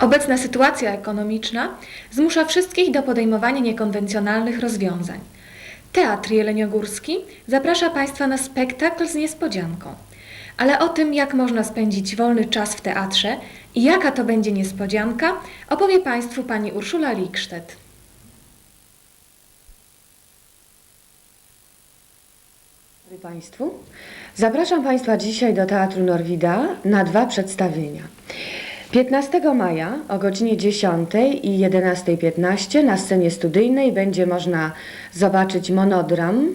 Obecna sytuacja ekonomiczna zmusza wszystkich do podejmowania niekonwencjonalnych rozwiązań. Teatr Jeleniogórski zaprasza Państwa na spektakl z niespodzianką. Ale o tym, jak można spędzić wolny czas w teatrze i jaka to będzie niespodzianka, opowie Państwu pani Urszula Liksztet. Dobry Państwu. Zapraszam Państwa dzisiaj do Teatru Norwida na dwa przedstawienia. 15 maja o godzinie 10 i 11.15 na scenie studyjnej będzie można zobaczyć monodram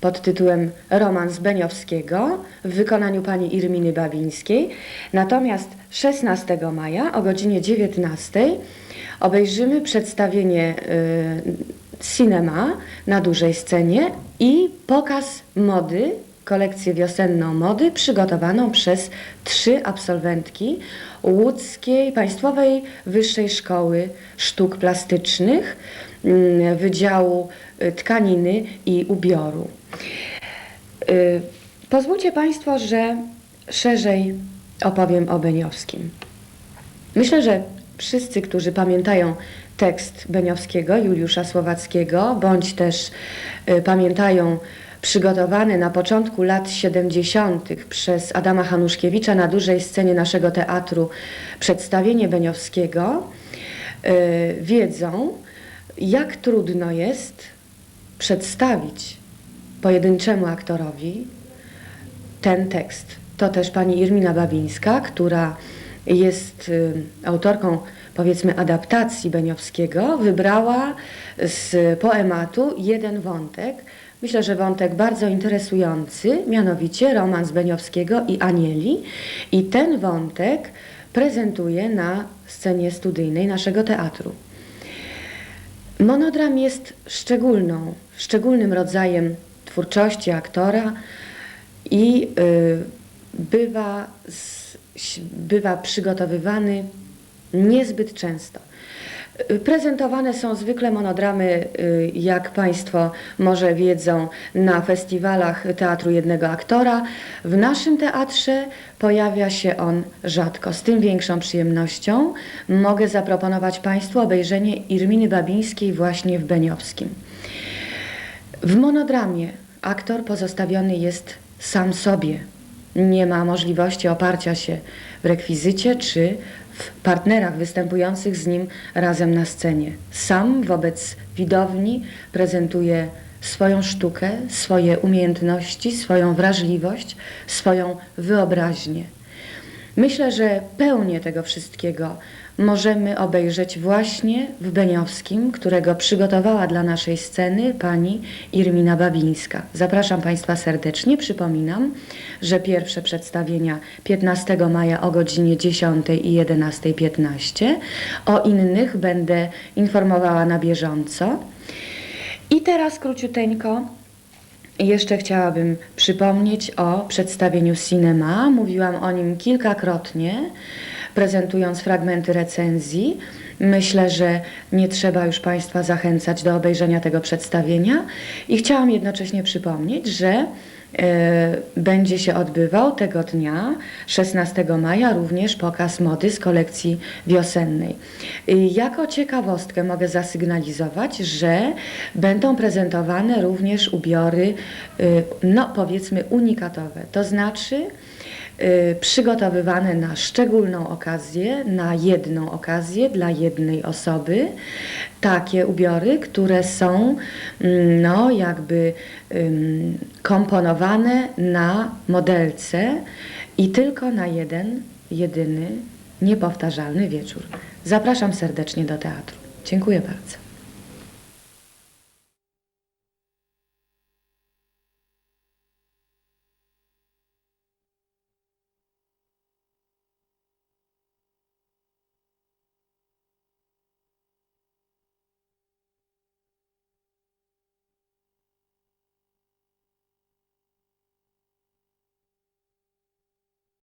pod tytułem Romans Beniowskiego w wykonaniu pani Irminy Babińskiej. Natomiast 16 maja o godzinie 19 obejrzymy przedstawienie y, cinema na dużej scenie i pokaz mody, kolekcję wiosenną mody przygotowaną przez trzy absolwentki Łódzkiej Państwowej Wyższej Szkoły Sztuk Plastycznych mm, Wydziału y, Tkaniny i Ubioru. Y, Pozwólcie Państwo, że szerzej opowiem o Beniowskim. Myślę, że wszyscy, którzy pamiętają tekst Beniowskiego, Juliusza Słowackiego, bądź też y, pamiętają przygotowany na początku lat 70. przez Adama Hanuszkiewicza na dużej scenie naszego teatru przedstawienie Beniowskiego, y, wiedzą, jak trudno jest przedstawić pojedynczemu aktorowi ten tekst. To też pani Irmina Babińska, która jest y, autorką powiedzmy adaptacji Beniowskiego, wybrała z poematu jeden wątek. Myślę, że wątek bardzo interesujący, mianowicie romans Beniowskiego i Anieli. I ten wątek prezentuje na scenie studyjnej naszego teatru. Monodram jest szczególną, szczególnym rodzajem twórczości aktora i y, bywa, bywa przygotowywany niezbyt często. Prezentowane są zwykle monodramy, y, jak Państwo może wiedzą, na festiwalach Teatru Jednego Aktora. W naszym teatrze pojawia się on rzadko. Z tym większą przyjemnością mogę zaproponować Państwu obejrzenie Irminy Babińskiej właśnie w Beniowskim. W monodramie aktor pozostawiony jest sam sobie. Nie ma możliwości oparcia się w rekwizycie czy w partnerach występujących z nim razem na scenie. Sam wobec widowni prezentuje swoją sztukę, swoje umiejętności, swoją wrażliwość, swoją wyobraźnię. Myślę, że pełnię tego wszystkiego możemy obejrzeć właśnie w Beniowskim, którego przygotowała dla naszej sceny pani Irmina Babińska. Zapraszam Państwa serdecznie. Przypominam, że pierwsze przedstawienia 15 maja o godzinie 10 i 11.15. O innych będę informowała na bieżąco. I teraz króciuteńko jeszcze chciałabym przypomnieć o przedstawieniu Cinema. Mówiłam o nim kilkakrotnie, prezentując fragmenty recenzji. Myślę, że nie trzeba już Państwa zachęcać do obejrzenia tego przedstawienia. I chciałam jednocześnie przypomnieć, że e, będzie się odbywał tego dnia, 16 maja, również pokaz mody z kolekcji wiosennej. Jako ciekawostkę mogę zasygnalizować, że będą prezentowane również ubiory, y, no powiedzmy unikatowe, to znaczy przygotowywane na szczególną okazję, na jedną okazję dla jednej osoby. Takie ubiory, które są mm, no jakby ym, komponowane na modelce i tylko na jeden, jedyny, niepowtarzalny wieczór. Zapraszam serdecznie do teatru. Dziękuję bardzo.